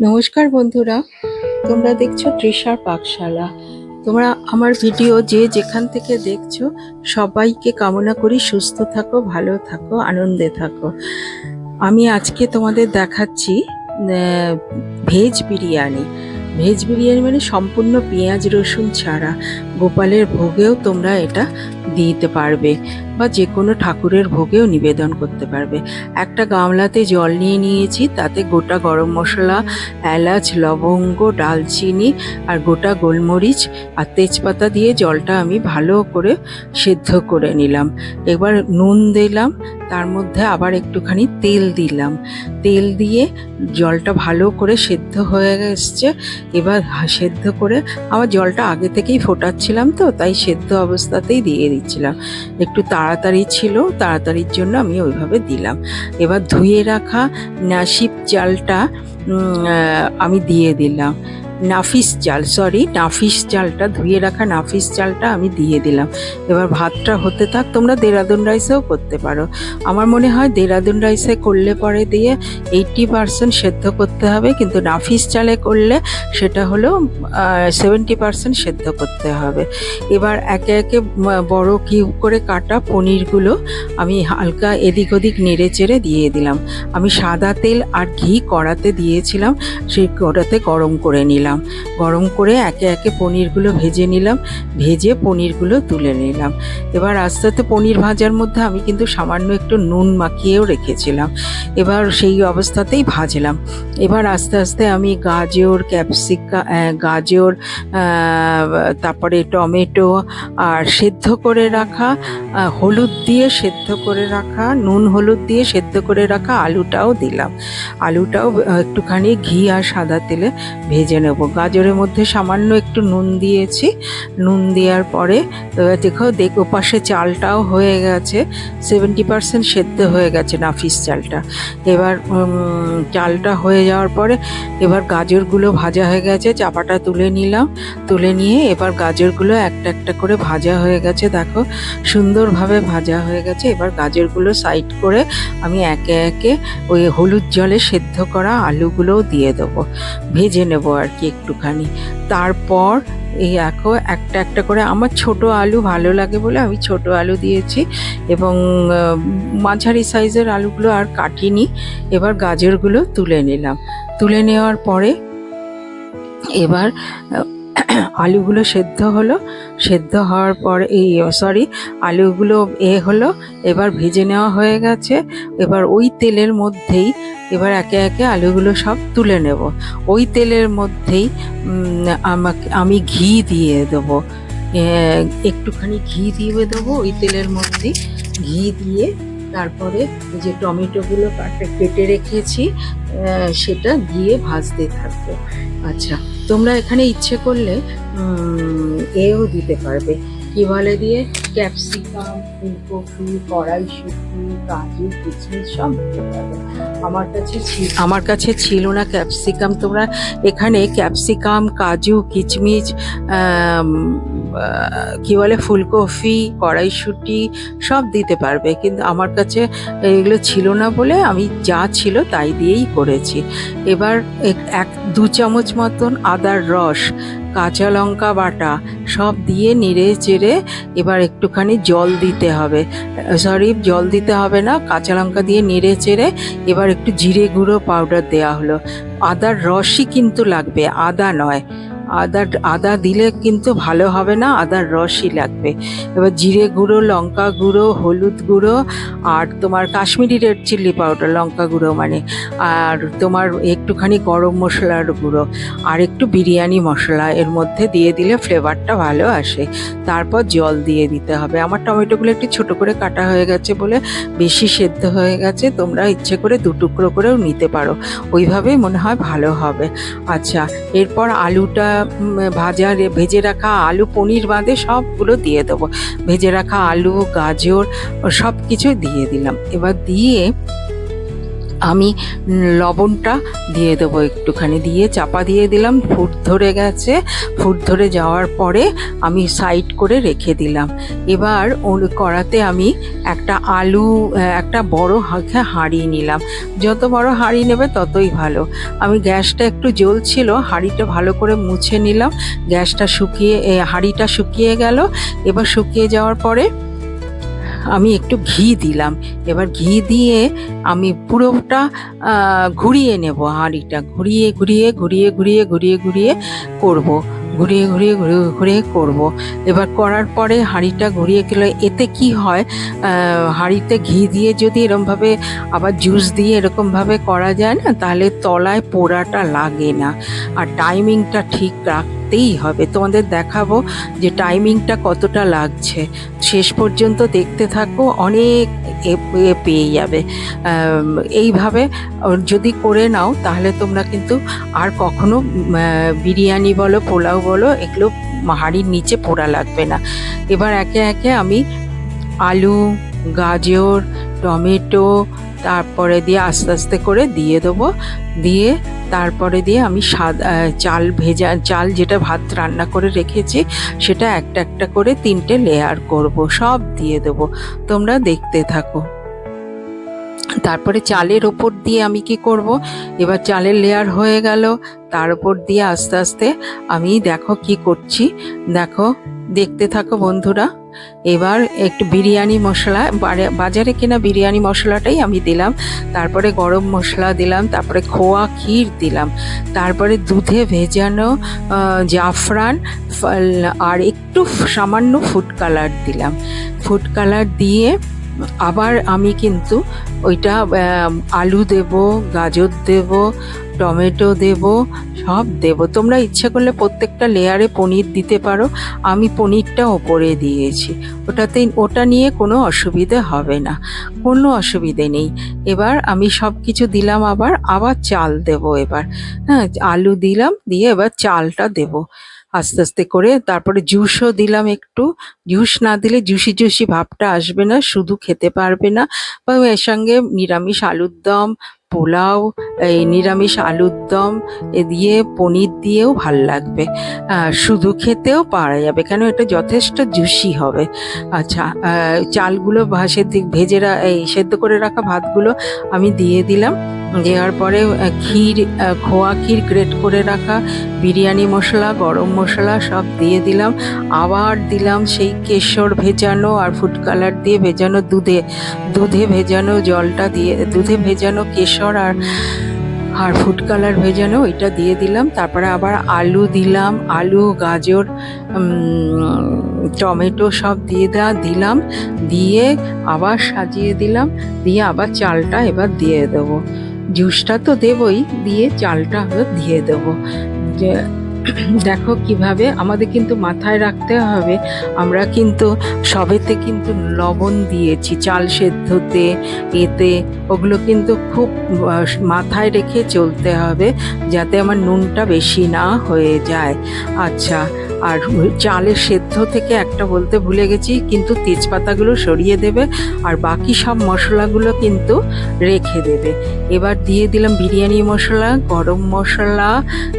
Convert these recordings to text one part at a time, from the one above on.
নমস্কার বন্ধুরা, তোমরা দেখছ তৃষার পাকশালা। তোমরা আমার ভিডিও যে যেখান থেকে দেখছ, সবাইকে কামনা করি সুস্থ থাকো, ভালো থাকো, আনন্দে থাকো। আমি আজকে তোমাদের দেখাচ্ছি ভেজ বিরিয়ানি। ভেজ বিরিয়ানি মানে সম্পূর্ণ পেঁয়াজ রসুন ছাড়া। গোপালের ভোগেও তোমরা এটা দিতে পারবে। বা যে কোনো ঠাকুরের ভোগেও নিবেদন করতে পারবে। একটা গামলাতে জল নিয়ে নিয়েছি, তাতে গোটা গরম মশলা, এলাচ, লবঙ্গ, ডালচিনি আর গোটা গোলমরিচ আর তেজপাতা দিয়ে জলটা আমি ভালো করে সেদ্ধ করে নিলাম। এবার নুন দিলাম, তার মধ্যে আবার একটুখানি তেল দিলাম। তেল দিয়ে জলটা ভালো করে সেদ্ধ হয়ে এসছে। এবার সেদ্ধ করে আমার জলটা আগে থেকেই ফোটাচ্ছিলাম তো, তাই সেদ্ধ অবস্থাতেই দিয়ে দিচ্ছিলাম। একটু তাড়াতাড়ি ছিল, তাড়াতাড়ির জন্য আমি ওইভাবে দিলাম। এবার ধুয়ে রাখা নাসিব চালটা আমি দিয়ে দিলাম। নাফিস চাল সরি নাফিস চালটা ধুয়ে রাখা নাফিস চালটা আমি দিয়ে দিলাম। এবার ভাতটা হতে থাক, তোমরা দেরাদুন রাইসেও করতে পারো। আমার মনে হয় দেরাদুন রাইসে করলে পরে দিয়ে এইটটি পার্সেন্ট সেদ্ধ করতে হবে, কিন্তু নাফিস চালে করলে সেটা হলো সেভেন্টি পার্সেন্ট সেদ্ধ করতে হবে। এবার একে একে বড় কিউব করে কাটা পনিরগুলো, আমি হালকা এদিক ওদিক নেড়ে চেড়ে দিয়ে দিলাম। আমি সাদা তেল আর ঘি কড়াতে দিয়েছিলাম, সেই কড়াতে গরম করে নিলাম। গরম করে একে একে পনিরগুলো ভেজে নিলাম। ভেজে পনিরগুলো তুলে নিলাম। এবার আস্তে আস্তে পনির ভাজার মধ্যে আমি কিন্তু সামান্য একটু নুন মাখিয়েও রেখেছিলাম। এবার সেই অবস্থাতেই ভাজলাম। এবার আস্তে আস্তে আমি গাজর, ক্যাপসিকা গাজর তারপরে টমেটো আর সেদ্ধ করে রাখা হলুদ দিয়ে সেদ্ধ করে রাখা, নুন, হলুদ দিয়ে সেদ্ধ করে রাখা আলুটাও দিলাম। আলুটাও একটুখানি ঘি আর সাদা তেলে ভেজে নেব। গাজরের মধ্যে সামান্য একটু নুন দিয়েছি। নুন দেওয়ার পরে দেখো, দেখ, ওপাশে চালটাও হয়ে গেছে। সেভেন্টি পার্সেন্ট সেদ্ধ হয়ে গেছে নাফিস চালটা। এবার চালটা হয়ে যাওয়ার পরে, এবার গাজরগুলো ভাজা হয়ে গেছে, চাপাটা তুলে নিলাম। তুলে নিয়ে এবার গাজরগুলো একটা একটা করে ভাজা হয়ে গেছে, দেখো, সুন্দরভাবে ভাজা হয়ে গেছে। এবার গাজরগুলো সাইড করে আমি একে একে ওই হলুদ জলে সেদ্ধ করা আলুগুলোও দিয়ে দেবো। ভেজে নেব আর কি। একটুখানি। তারপর এই দেখো, একটা একটা করে আমার ছোট আলু ভালো লাগে বলে আমি ছোট আলু দিয়েছি এবং মাঝারি সাইজের আলুগুলো আর কাটিনি। এবার গাজরগুলো তুলে নিলাম। তুলে নেওয়ার পরে এবার আলুগুলো সেদ্ধ হলো। সেদ্ধ হওয়ার পর এই সরি আলুগুলো এ হলো। এবার ভেজে নেওয়া হয়ে গেছে। এবার ওই তেলের মধ্যেই এবার একে একে আলুগুলো সব তুলে নেব। ওই তেলের মধ্যেই আমাকে আমি ঘি দিয়ে দেবো। একটুখানি ঘি দিয়ে দেবো ওই তেলের মধ্যেই। ঘি দিয়ে তারপরে যে টমেটোগুলো কাটে, কেটে রেখেছি সেটা দিয়ে ভাজতে থাকব। আচ্ছা তোমরা এখানে ইচ্ছে করলে এও দিতে পারবে। কি বলে দিয়ে? ক্যাপসিকাম, ফুলকপি, কড়াইশুঁটি কাজু কিচমিচ সব আমার কাছে আমার কাছে ছিল না ক্যাপসিকাম। তোমরা এখানে ক্যাপসিকাম, কাজু কিচমিচ কি বলে, ফুলকপি, কড়াইশুঁটি, সব দিতে পারবে। কিন্তু আমার কাছে এগুলো ছিল না বলে আমি যা ছিল তাই দিয়েই করেছি। এবার এক, দু চামচ মতন আদার রস কাঁচা লঙ্কা বাটা সব দিয়ে নেড়ে চেড়ে এবার একটুখানি জল দিতে হবে। সরি, জল দিতে হবে না, কাঁচা লঙ্কা দিয়ে নেড়ে চেড়ে এবার একটু জিরে গুঁড়ো পাউডার দেওয়া হলো। আদার রসই কিন্তু লাগবে, আদা নয়। আদা আদা দিলে কিন্তু ভালো হবে না, আদার রসই লাগবে। এবার জিরে গুঁড়ো, লঙ্কা গুঁড়ো, হলুদ গুঁড়ো, আর তোমার কাশ্মীরি রেড চিলি পাউডার, লঙ্কা গুঁড়ো মানে আর তোমার একটুখানি গরম মশলার গুঁড়ো, আর একটু বিরিয়ানি মশলা, এর মধ্যে দিয়ে দিলে ফ্লেভারটা ভালো আসে। তারপর জল দিয়ে দিতে হবে। আমার টমেটোগুলো একটু ছোট করে কাটা হয়ে গেছে বলে বেশি সেদ্ধ হয়ে গেছে, তোমরা ইচ্ছে করে দু টুকরো করেও নিতে পারো। ওইভাবেই মনে হয় ভালো হবে। আচ্ছা এরপর আলুটা ভাজা ভেজে রাখা আলু, পনির বাঁধে সবগুলো দিয়ে দেবো। ভেজে রাখা আলু, গাজর সব কিছু দিয়ে দিলাম। এবার দিয়ে আমি লবণটা দিয়ে দেবো একটুখানি, দিয়ে চাপা দিয়ে দিলাম, ফুট ধরে গেছে। ফুট ধরে যাওয়ার পরে আমি সাইড করে রেখে দিলাম। এবার কড়াতে আমি একটা আলু, একটা বড় হাঁড়ি নিলাম। যত বড় হাঁড়ি নেবে ততই ভালো। আমি গ্যাসটা একটু জ্বলছিল, হাঁড়িটা ভালো করে মুছে নিলাম। গ্যাসটা শুকিয়ে হাঁড়িটা শুকিয়ে গেল। এবার শুকিয়ে যাওয়ার পরে আমি একটু ঘি দিলাম। এবার ঘি দিয়ে আমি পুরোটা ঘুরিয়ে নেব হাঁড়িটা। ঘুরিয়ে ঘুরিয়ে ঘুরিয়ে ঘুরিয়ে ঘুরিয়ে ঘুরিয়ে করব। ঘুরিয়ে ঘুরিয়ে ঘুরিয়ে ঘুরিয়ে করব। এবার করার পরে হাঁড়িটা ঘুরিয়ে গেলে। এতে কি হয় হাঁড়িতে ঘি দিয়ে যদি এরমভাবে আবার জুস দিয়ে এরকমভাবে করা যায় না, তাহলে তলায় পোড়াটা লাগে না। আর টাইমিংটা ঠিক রাখতেই হবে। তোমাদের দেখাবো যে টাইমিংটা কতটা লাগছে। শেষ পর্যন্ত দেখতে থাকো, অনেক এ পেয়ে যাবে। এইভাবে যদি করে নাও, তাহলে তোমরা কিন্তু আর কখনো বিরিয়ানি বলো, পোলাও বলো, এগুলো হাঁড়ির নিচে পোড়া লাগবে না। এবার একে একে আমি আলু, গাজর, টমেটো তারপরে দিয়ে আস্তে আস্তে করে দিয়ে দেবো। দিয়ে তারপরে দিয়ে আমি সাদা চাল ভেজা চাল যেটা ভাত রান্না করে রেখেছি, সেটা একটা একটা করে তিনটে লেয়ার করব, সব দিয়ে দেবো। তোমরা দেখতে থাকো। তারপরে চালের ওপর দিয়ে আমি কি করব? এবার চালের লেয়ার হয়ে গেল। তার উপর দিয়ে আস্তে আস্তে আমি দেখো কি করছি। দেখো, দেখতে থাকো বন্ধুরা। এবার একটু বিরিয়ানি মশলা বাজারে কেনা বিরিয়ানি মশলাটাই আমি দিলাম। তারপরে গরম মশলা দিলাম, তারপরে খোয়া ক্ষীর দিলাম। তারপরে দুধে ভেজানো জাফরান আর একটু সামান্য ফুড কালার দিলাম। ফুড কালার দিয়ে আবার আমি কিন্তু ওইটা আলু দেব, গাজর দেব, টমেটো দেব, সব দেব। তোমরা ইচ্ছা করলে প্রত্যেকটা লেয়ারে পনির দিতে পারো। আমি পনিরটা ওপরে দিয়েছি। ওটাতে, ওটা নিয়ে কোনো অসুবিধে হবে না। কোনো অসুবিধে নেই। এবার আমি সব কিছু দিলাম আবার আবার চাল দেব এবার। হ্যাঁ আলু দিলাম, দিয়ে এবার চালটা দেব। আস্তে আস্তে করে তারপরে জুসও দিলাম একটু। জুস না দিলে জুসি জুসি ভাবটা আসবে না, শুধু খেতে পারবে না। বা এর সঙ্গে নিরামিষ আলুর দম পোলাও, এই নিরামিষ আলুর দম, এ দিয়ে পনির দিয়েও ভালো লাগবে। শুধু খেতেও পারা যাবে, কেন এটা যথেষ্ট জুসি হবে। আচ্ছা চালগুলো ভাসে দিক ভেজে রা- এই সেদ্ধ করে রাখা ভাতগুলো আমি দিয়ে দিলাম। দেওয়ার পরে ক্ষীর খোয়া ক্ষীর গ্রেট করে রাখা, বিরিয়ানি মশলা, গরম মশলা সব দিয়ে দিলাম। আবার দিলাম সেই কেশর ভেজানো আর ফুড কালার দিয়ে ভেজানো দুধে দুধে ভেজানো জলটা দিয়ে, দুধে ভেজানো কেশর আর আর ফুড কালার ভেজানো ওইটা দিয়ে দিলাম। তারপরে আবার আলু দিলাম, আলু, গাজর টমেটো সব দিয়ে দেওয়া দিলাম। দিয়ে আবার সাজিয়ে দিলাম। দিয়ে আবার চালটা এবার দিয়ে দেবো। জুসটা তো দেবই, দিয়ে চালটা দিয়ে দেবো। দেখো কীভাবে আমাদের কিন্তু মাথায় রাখতে হবে। আমরা কিন্তু সবেতে কিন্তু লবণ দিয়েছি, চাল সেদ্ধতে, এতে, ওগুলো কিন্তু খুব মাথায় রেখে চলতে হবে যাতে আমার নুনটা বেশি না হয়ে যায়। আচ্ছা আর চালের সেদ্ধ থেকে একটা বলতে ভুলে গেছি, কিন্তু তেজপাতাগুলো সরিয়ে দেবে আর বাকি সব মশলাগুলো কিন্তু রেখে দেবে। এবার দিয়ে দিলাম বিরিয়ানি মশলা, গরম মশলা,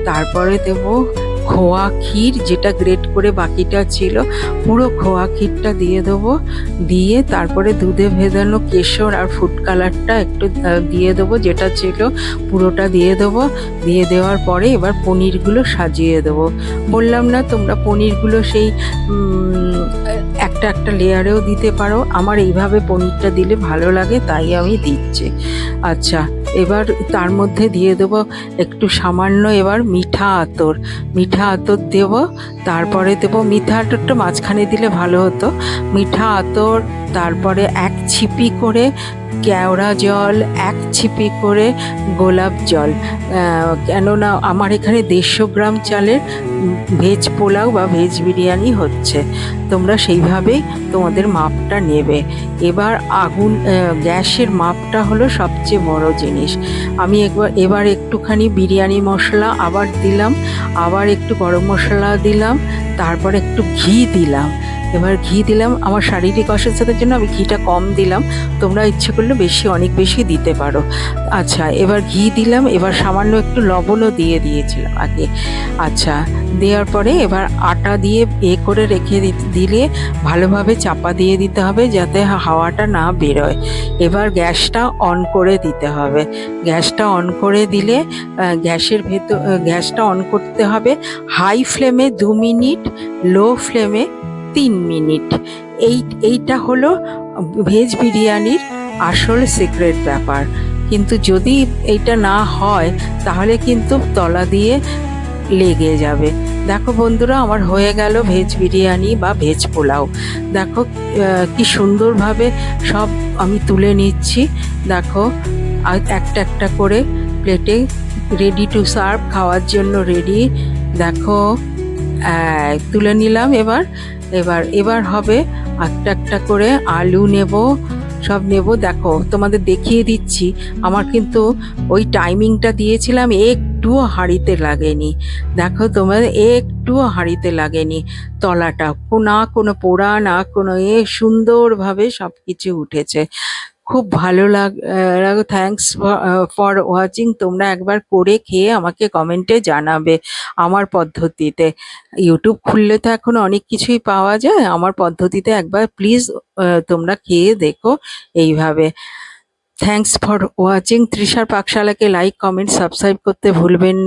তারপরে দেবো খোয়া ক্ষীর যেটা গ্রেট করে বাকিটা ছিল, পুরো খোয়া ক্ষীরটা দিয়ে দেবো। দিয়ে তারপরে দুধে ভেজানো কেশর আর ফুড কালারটা একটু দিয়ে দেবো, যেটা ছিল পুরোটা দিয়ে দেবো। দিয়ে দেওয়ার পরে এবার পনিরগুলো সাজিয়ে দেবো। বললাম না, তোমরা পনিরগুলো সেই একটা একটা লেয়ারেও দিতে পারো। আমার এইভাবে পনিরটা দিলে ভালো লাগে, তাই আমি দিচ্ছি। আচ্ছা এবার তার মধ্যে দিয়ে দেবো একটু সামান্য এবার মিঠা আতর। মিঠা আতর দেব, তারপরে দেব মিঠা আতরটা মাঝখানে দিলে ভালো হতো। মিঠা আতর, তারপরে এক ছিপি করে কেওড়া জল, এক ছিপি করে গোলাপ জল। কেননা আমার এখানে দেড়শো গ্রাম চালের ভেজ পোলাও বা ভেজ বিরিয়ানি হচ্ছে। তোমরা সেইভাবেই তোমাদের মাপটা নেবে। এবার আগুন গ্যাসের মাপটা হলো সবচেয়ে বড় জিনিস। আমি একবার, এবার একটুখানি বিরিয়ানি মশলা আবার দিলাম, আবার একটু গরম মশলা দিলাম, তারপর একটু ঘি দিলাম। এবার ঘি দিলাম। আমার শারীরিক অসুস্থতার জন্য আমি ঘিটা কম দিলাম। তোমরা ইচ্ছে করলে বেশি, অনেক বেশি দিতে পারো। আচ্ছা এবার ঘি দিলাম। এবার সামান্য একটু লবণও দিয়ে দিয়েছিলাম আগে। আচ্ছা দেওয়ার পরে এবার আটা দিয়ে এ করে রেখে দিলে ভালোভাবে চাপা দিয়ে দিতে হবে যাতে হাওয়াটা না বেরোয়। এবার গ্যাসটা অন করে দিতে হবে। গ্যাসটা অন করে দিলে গ্যাসের ভেতর, গ্যাসটা অন করতে হবে। হাই ফ্লেমে দু মিনিট, লো ফ্লেমে তিন মিনিট। এই, এইটা হলো ভেজ বিরিয়ানির আসল সিক্রেট ব্যাপার। কিন্তু যদি এইটা না হয়, তাহলে কিন্তু তলা দিয়ে লেগে যাবে। দেখো বন্ধুরা, আমার হয়ে গেল ভেজ বিরিয়ানি বা ভেজ পোলাও। দেখো কি সুন্দরভাবে সব আমি তুলে নিচ্ছি। দেখো একটা একটা করে প্লেটে রেডি টু সার্ভ খাওয়ার জন্য রেডি দেখো তুলে নিলাম এবার। এবার এবার হবে একটা একটা করে আলু নেব, সব নেব। দেখো, তোমাদের দেখিয়ে দিচ্ছি। আমার কিন্তু ওই টাইমিংটা দিয়েছিলাম, একটুও হাঁড়িতে লাগেনি। দেখো তোমাদের, একটুও হাঁড়িতে লাগেনি। তলাটা না কোনো পোড়া না, কোনো এ সুন্দরভাবে সব কিছু উঠেছে। খুব ভালো লাগ থ্যাংকস ফর ওয়াচিং তোমরা একবার করে খেয়ে আমাকে কমেন্টে জানাবে আমার পদ্ধতিতে। ইউটিউব খুললে তো এখন অনেক কিছুই পাওয়া যায়। আমার পদ্ধতিতে একবার প্লিজ তোমরা খেয়ে দেখো এইভাবে। থ্যাংকস ফর ওয়াচিং তৃষার পাকশালাকে লাইক কমেন্ট সাবস্ক্রাইব করতে ভুলবেন না।